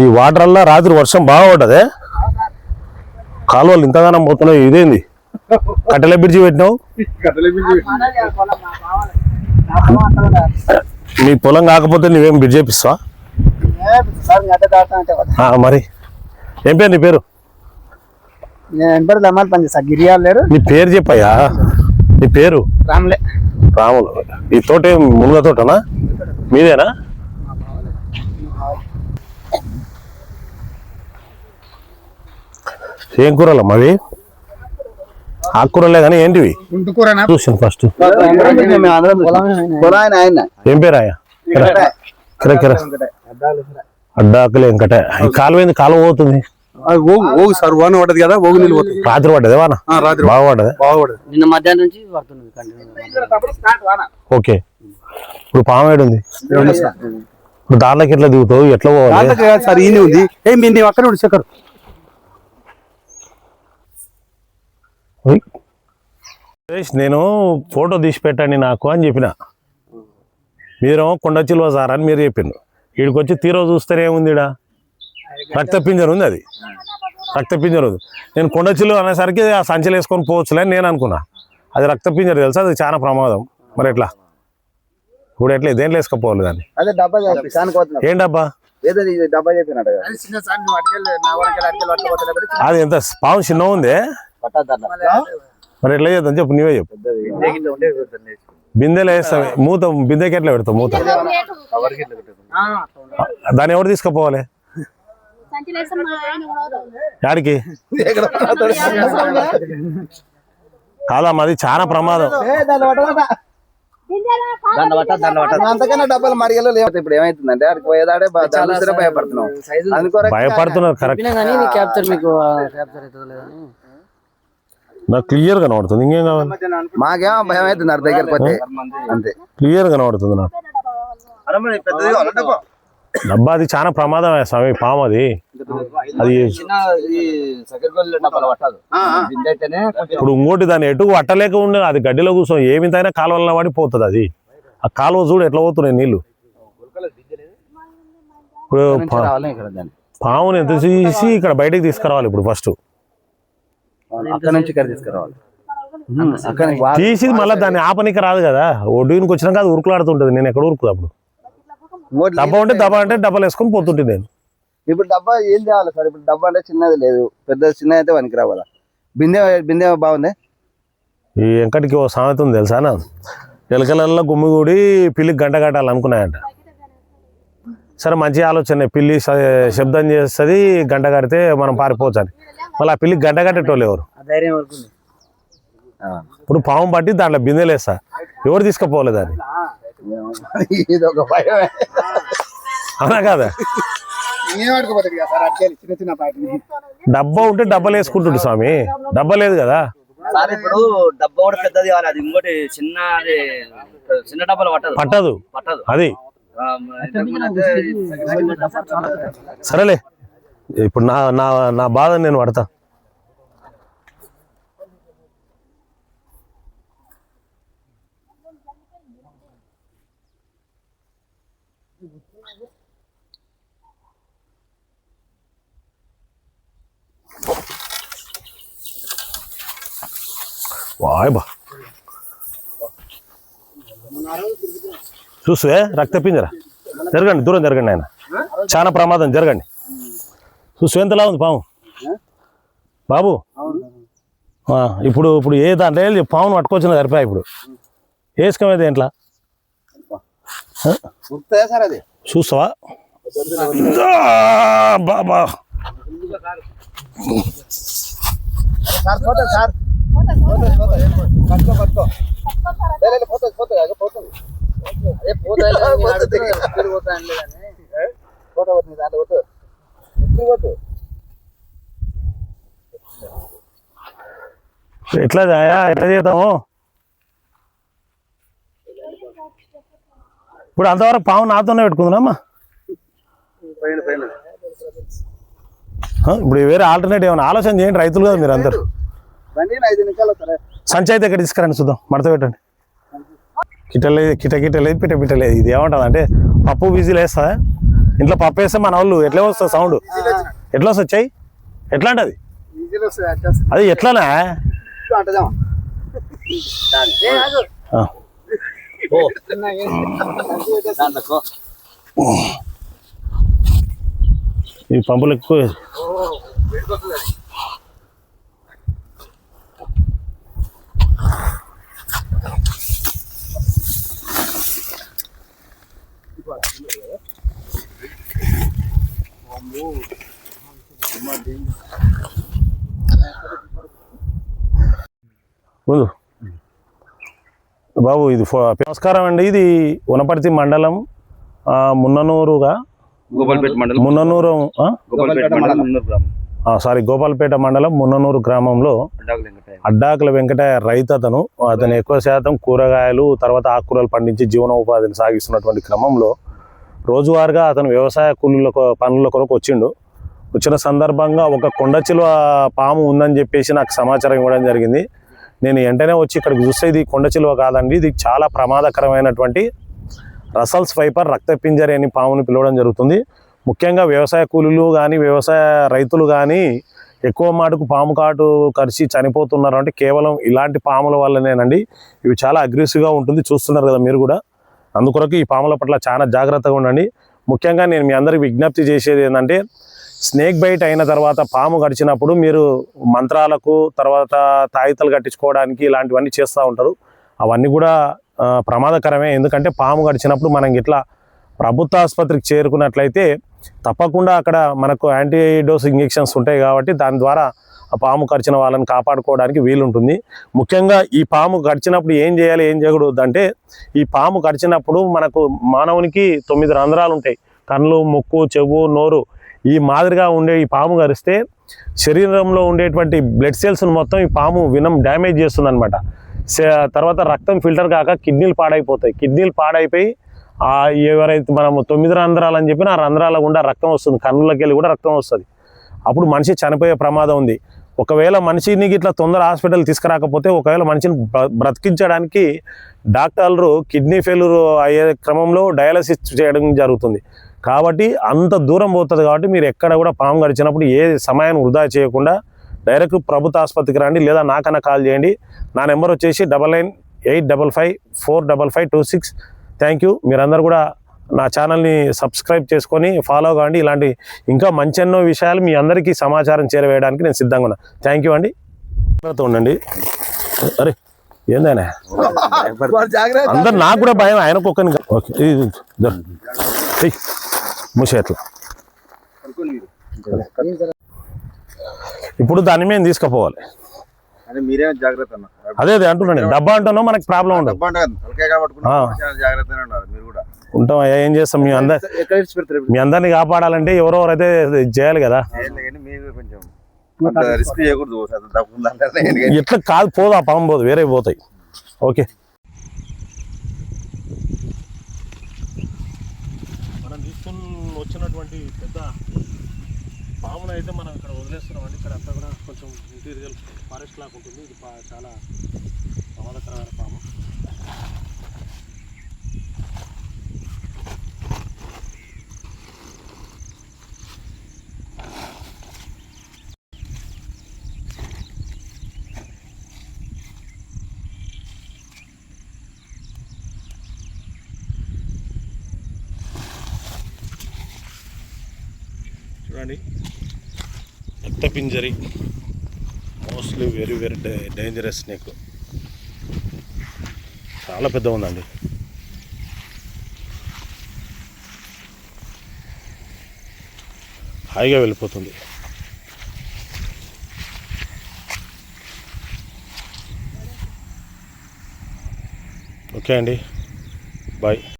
ఈ వాటర్ అల్లా రాత్రి వర్షం బాగా పడ్డదే. కాలువలు ఇంతగానం పోతున్నాయి ఇదేంది? కట్టెల బ్రిడ్జి పెట్టినావు? మీ పొలం కాకపోతే నువ్వేం బ్రిడ్జ్ చేపిస్తావా మరి. ఏం పేరు నీ పేరు? నీ పేరు చెప్పయ్యా. నీ పేరు? రామ్లే. రాములు. ఈ తోట ఏం మునుగ తోటనా? మీదేనా? ఏం కూరలు అవి? ఆకుకూరలే కానీ ఏంటివి? చూసాను ఫస్ట్. ఏం పేరు ఆయా? కిర. కిర అడ్డాకులు వెంకట. కాలువ ఏంది? కాలువ పోతుంది. ఓగు ఓగు సార్ వాన పడ్డది కదా ఓగు నీళ్ళు పోతుంది రాత్రి పడ్డదే వాన? ఆ, రాత్రి బాగా పడ్డదే? నిన్న మధ్యాహ్నం నుంచి పడుతుంది కంటిన్యూ. ఓకే. ఇప్పుడు పాము ఏడు ఉంది? ఇప్పుడు దాంట్లోకి ఎట్లా దిగుతావు? ఎట్లా పోవాలి? సార్ ఈయన ఉంది. ఏం మీ నీవు అక్కడ ఉండు నేను ఫోటో తీసి పెట్టండి నాకు అని చెప్పిన. మీరు కొండ చిలువ సార్ అని మీరు చెప్పిండు వీడికి వచ్చి తీరో చూస్తేనే ఈడ? రక్త పింజర ఉంది అది. రక్త పింజర ఉంది. నేను కొండ చిలువ అనేసరికి ఆ సంచలు వేసుకొని పోవచ్చులే అని నేను అనుకున్నా. అది రక్త పింజర తెలుసా? అది చాలా ప్రమాదం. మరి ఎట్లా? ఇప్పుడు ఎట్లా? దేంట్లో వేసుకపోవాలి దాన్ని? ఏం డబ్బా? అది ఎంత పాము చిన్న ఉంది? మరి ఎట్లా చేద్దాం చెప్పు నీవే చెప్పు. బిందెలో వేస్తాం. మూత బిందెకి ఎట్లా పెడతాం? మూత. దాన్ని ఎవరు తీసుకుపోవాలి? యాడికి? కాదా మాది చాలా ప్రమాదం. భయపడుతున్నారు కరెక్ట్ చెప్పినా కానీ నీ క్యాప్చర్ మీకు క్యాప్చర్ అవుతుందో లేదని నాకు క్లియర్ కనబడుతుంది. ఇంకేం కావాలి? మాకేమో భయం అవుతుంది అర దగ్గరకు పోతే. అంతే. క్లియర్ కనబడుతుంది నాకు. డబ్బా అది చాలా ప్రమాదమే స్వామి పాము అది. అది ఇప్పుడు ఇంకోటి దాన్ని ఎటు అట్టలేక ఉండే అది గడ్డిలో కూర్చొని ఏమితైనా కాలువల్లో పడి పోతుంది అది. ఆ కాలువ చూడు ఎట్లా పోతున్నాయి నీళ్ళు. ఇప్పుడు పాముని ఎంత తీసి ఇక్కడ బయటకు తీసుకురావాలి ఇప్పుడు ఫస్ట్ అక్కడ నుంచి ఇక్కడ తీసుకురావాలి. అక్కడ నుంచి వా- తీసి మళ్ళీ దాన్ని ఆపనికి రాదు కదా. ఒడ్డుకి వచ్చినాక అది ఉరుకులాడుతుంటది. నేను ఎక్కడ ఉరుకుదు అప్పుడు? డబ్బా ఉంటే డబ్బా అంటే డబ్బాలు వేసుకొని పోతుంటే నేను. ఇప్పుడు డబ్బా ఏం చేయాలి సార్? ఇప్పుడు డబ్బా అంటే చిన్నది లేదు. పెద్ద చిన్నది అయితే పనికి రావాలా? బిందె బిందె బాగుంది? ఈ వెంకటికి ఓ సామెత ఉంది తెలుసా నా ఎలకలల్లో గుమ్మిగూడి పిల్లికి గంట కట్టాలి అనుకున్నాయంట సరే మంచి ఆలోచన. పిల్లి శబ్దం చేస్తుంది గంట కడితే మనం పారిపోవచ్చు అని మళ్ళీ ఆ పిల్లికి గంట కట్టేటోళ్ళు ఎవరు. ఇప్పుడు పాము పట్టి దాంట్లో బిందెలు వేస్తా. ఎవరు ఒక భయం అవునా కదా? డబ్బా ఉంటే డబ్బాలు వేసుకుంటుండు స్వామి. డబ్బా లేదు కదా? సార్ ఇప్పుడు డబ్బా కూడా పెద్దది కావాలి. అది ఇంకోటి చిన్న చిన్న డబ్బాలు పట్టదు. పట్టదు. పట్టదు. అది. ఆ, ఇంతకుముందు అయితే ఈ second goal డబ్బా చాలా పెద్దది. సరేలే ఇప్పుడు నా నా నా బాధ నేను పడతా వాయ్ బా చూసే రక్త పింజరా? జరగండి దూరం జరగండి ఆయన. చాలా ప్రమాదం జరగండి. చూసు ఎంతలా ఉంది పాము? బాబు ఇప్పుడు ఇప్పుడు ఏ దాంట్లో లేదు పామును పట్టుకొచ్చిన సరిపోయా ఇప్పుడు? వేసుకోమేది ఏంట్లా చూస్తావా? బాబా. Sir photo sir. పట్టుకో పట్టుకో. ఫోటో ఫోటో అగో ఫోటో అదే పోతాయి కానీ నేను పోతుంది. అడుగుతున్నా, ఎప్పుడు పోతాయి అనలేదని. ఫోటో కొట్టు దాంట్లో కొట్టు ఎప్పుడు కొట్టు ఎట్లా జాయా? ఎట్లా చేద్దాము? ఇప్పుడు అంతవరకు పాము నాతోనే పెట్టుకుందామా ఇప్పుడు వేరే ఆల్టర్నేట్ ఏమైనా ఆలోచన చేయండి రైతులు కదా మీరు అందరు సంచి అయితే ఇక్కడ తీసుకురండి చూద్దాం. మడత పెట్టండి. కిటలేదు కిట కిటలేదు పిట ఇది ఏమంటుంది అంటే పప్పు బిజీలు వేస్తా ఇంట్లో పప్పు వేస్తే మన వాళ్ళు ఎట్లా వస్తుంది సౌండ్? ఎట్లా వస్తుంది ఎట్లా అంటది అది ఎట్లానా? ఈ పంపులు ఎక్కువ ముందు. బాబు ఇది నమస్కారం అండి. ఇది వనపర్తి మండలం మున్ననూరుగా. గోపాల్పేట మండలం. మున్ననూరు ఆ? గోపాల్పేట మండలం. మున్నూరు గ్రామం. ఆ, సారీ గోపాల్పేట మండలం మున్ననూరు గ్రామంలో అడ్డాకులు వెంకటయ్య. అడ్డాకుల వెంకటయ్య రైతు అతను. అతను ఎక్కువ శాతం కూరగాయలు తర్వాత ఆకుకూరలు పండించి జీవనోపాధిని సాగిస్తున్నటువంటి క్రమంలో రోజువారీగా అతను వ్యవసాయ కూలీల పనుల కొరకు వచ్చిండు. వచ్చిన సందర్భంగా ఒక కొండ చిలువ పాము ఉందని చెప్పేసి నాకు సమాచారం ఇవ్వడం జరిగింది. నేను వెంటనే వచ్చి ఇక్కడ చూస్తే ఇది కొండ చిలువ కాదండి. ఇది చాలా ప్రమాదకరమైనటువంటి రసల్స్ వైపర్ రక్తపింజరి అని పాముని పిలవడం జరుగుతుంది. ముఖ్యంగా వ్యవసాయ కూలీలు కానీ వ్యవసాయ రైతులు కానీ ఎక్కువ మాటకు పాము కాటు కరిచి చనిపోతున్నారు అంటే కేవలం ఇలాంటి పాముల వల్లనేనండి. ఇవి చాలా అగ్రెసివ్గా ఉంటుంది. చూస్తున్నారు కదా మీరు కూడా. అందుకొరకు ఈ పాముల పట్ల చాలా జాగ్రత్తగా ఉండండి. ముఖ్యంగా నేను మీ అందరికి విజ్ఞప్తి చేసేది ఏంటంటే స్నేక్ బైట్ అయిన తర్వాత పాము గడిచినప్పుడు మీరు మంత్రాలకు తర్వాత తాయితలు కట్టించుకోవడానికి ఇలాంటివన్నీ చేస్తూ ఉంటారు. అవన్నీ కూడా ప్రమాదకరమే. ఎందుకంటే పాము గడిచినప్పుడు మనం ఇట్లా ప్రభుత్వ ఆసుపత్రికి చేరుకున్నట్లయితే తప్పకుండా అక్కడ మనకు యాంటీడోస్ ఇంజెక్షన్స్ ఉంటాయి కాబట్టి దాని ద్వారా ఆ పాము కరిచిన వాళ్ళని కాపాడుకోవడానికి వీలుంటుంది. ముఖ్యంగా ఈ పాము కరిచినప్పుడు ఏం చేయాలి ఏం చేయకూడదు అంటే ఈ పాము కరిచినప్పుడు మనకు మానవునికి తొమ్మిది రంధ్రాలు ఉంటాయి. కళ్ళు ముక్కు చెవు నోరు. ఈ మాదిరిగా ఉండే ఈ పాము కరిస్తే శరీరంలో ఉండేటువంటి బ్లడ్ సెల్స్ను మొత్తం ఈ పాము వినం డ్యామేజ్ చేస్తుంది అనమాట తర్వాత రక్తం ఫిల్టర్ కాక కిడ్నీలు పాడైపోతాయి. కిడ్నీలు పాడైపోయి ఎవరైతే మనము తొమ్మిది రంధ్రాలు అని చెప్పిన ఆ రంధ్రాల గుండా రక్తం వస్తుంది. కన్నులకి వెళ్ళి కూడా రక్తం వస్తుంది. అప్పుడు మనిషి చనిపోయే ప్రమాదం ఉంది. ఒకవేళ మనిషిని ఇట్లా తొందర హాస్పిటల్ తీసుకురాకపోతే ఒకవేళ మనిషిని బ్ర- బ్రతికించడానికి డాక్టర్లు కిడ్నీ ఫెయిల్యూర్ అయ్యే క్రమంలో డయాలసిస్ చేయడం జరుగుతుంది. కాబట్టి అంత దూరం పోతుంది కాబట్టి మీరు ఎక్కడ కూడా పాము గడిచినప్పుడు ఏ సమయాన్ని వృధా చేయకుండా డైరెక్ట్ ప్రభుత్వ ఆసుపత్రికి రండి లేదా నాకన్నా కాల్ చేయండి. నా నెంబర్ వచ్చేసి double nine eight double five four double five two six. Thank you. మీరందరూ కూడా నా ఛానల్ని సబ్స్క్రైబ్ చేసుకొని ఫాలో కావండి ఇలాంటి ఇంకా మంచెన్నో విషయాలు మీ అందరికీ సమాచారం చేరవేయడానికి నేను సిద్ధంగా ఉన్నా. థ్యాంక్ యూ అండి. జాగ్రత్తగా ఉండండి. అరే ఏందైనా? అందరు నాకు కూడా భయం ఆయనకు ఒక్కని. ఓకే ఇది దో. ఏయ్, మూసే అట్లా ఇప్పుడు దాన్ని మేము తీసుకుపోవాలి. మీరే జాగ్రత్త అదే అదే అంటున్నాను డబ్బా అంటున్నావు మనకి ప్రాబ్లం ఉండదు. ఉంటాం ఏం చేస్తాం? మీ అందరి మీ అందరిని కాపాడాలంటే ఎవరెవరైతే చేయాలి కదా. ఎట్లా కాదు పోదు ఆ పాము పోదు వేరే పోతాయి. ఓకే మనం తీసుకుని ఉన్నటువంటి పెద్ద పామును అయితే మనం ఇక్కడ వదిలేస్తున్నాం అండి. ఇక్కడ అంతా కూడా కొంచెం ఇంటీరియల్ ఫారెస్ట్ లాగా ఉంటుంది. ఇది పా- చాలా ప్రమాదకరమైన పాము. చూడండి రక్త పింజరి. Mostly very very dangerous snake చాలా పెద్ద ఉందండి. హాయిగా వెళ్ళిపోతుంది. ఓకే అండి. బాయ్